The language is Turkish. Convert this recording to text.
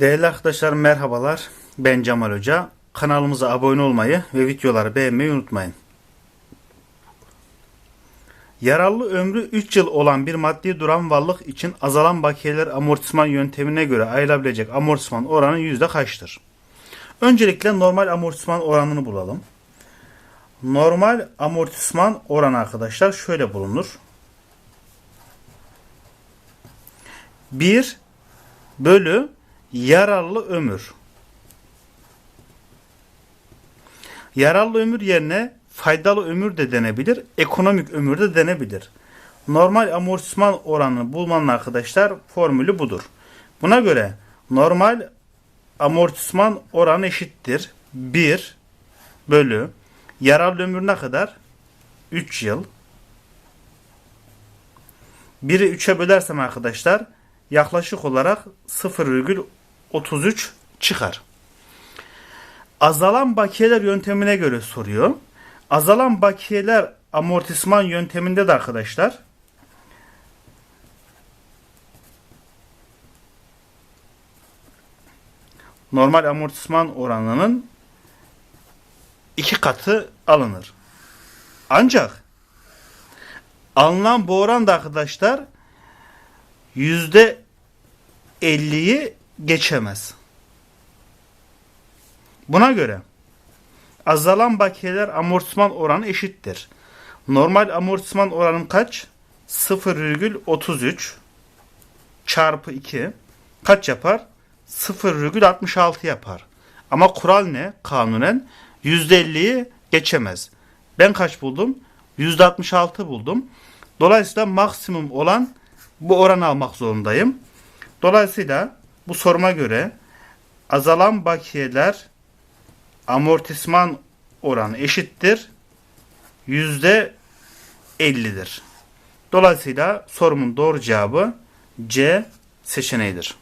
Değerli arkadaşlar merhabalar. Ben Cemal Hoca. Kanalımıza abone olmayı ve videoları beğenmeyi unutmayın. Yararlı ömrü 3 yıl olan bir maddi duran varlık için azalan bakiyeler amortisman yöntemine göre ayrılabilecek amortisman oranı yüzde kaçtır? Öncelikle normal amortisman oranını bulalım. Normal amortisman oranı arkadaşlar şöyle bulunur. 1 bölü yararlı ömür. Yararlı ömür yerine faydalı ömür de denebilir, ekonomik ömür de denebilir. Normal amortisman oranını bulmanın arkadaşlar formülü budur. Buna göre normal amortisman oranı eşittir 1 bölü yararlı ömür ne kadar? 3 yıl. 1'i 3'e bölersem arkadaşlar yaklaşık olarak 0,33 çıkar. Azalan bakiyeler yöntemine göre soruyor. Azalan bakiyeler amortisman yönteminde de arkadaşlar normal amortisman oranının iki katı alınır. Ancak alınan bu oran da arkadaşlar yüzde 50'yi geçemez. Buna göre azalan bakiyeler amortisman oranı eşittir. Normal amortisman oranım kaç? 0,33 çarpı 2 kaç yapar? 0,66 yapar. Ama kural ne? Kanunen %50'yi geçemez. Ben kaç buldum? %66 buldum. Dolayısıyla maksimum olan bu oranı almak zorundayım. Dolayısıyla bu soruma göre azalan bakiyeler amortisman oranı eşittir. Yüzde 50'dir. Dolayısıyla sorumun doğru cevabı C seçeneğidir.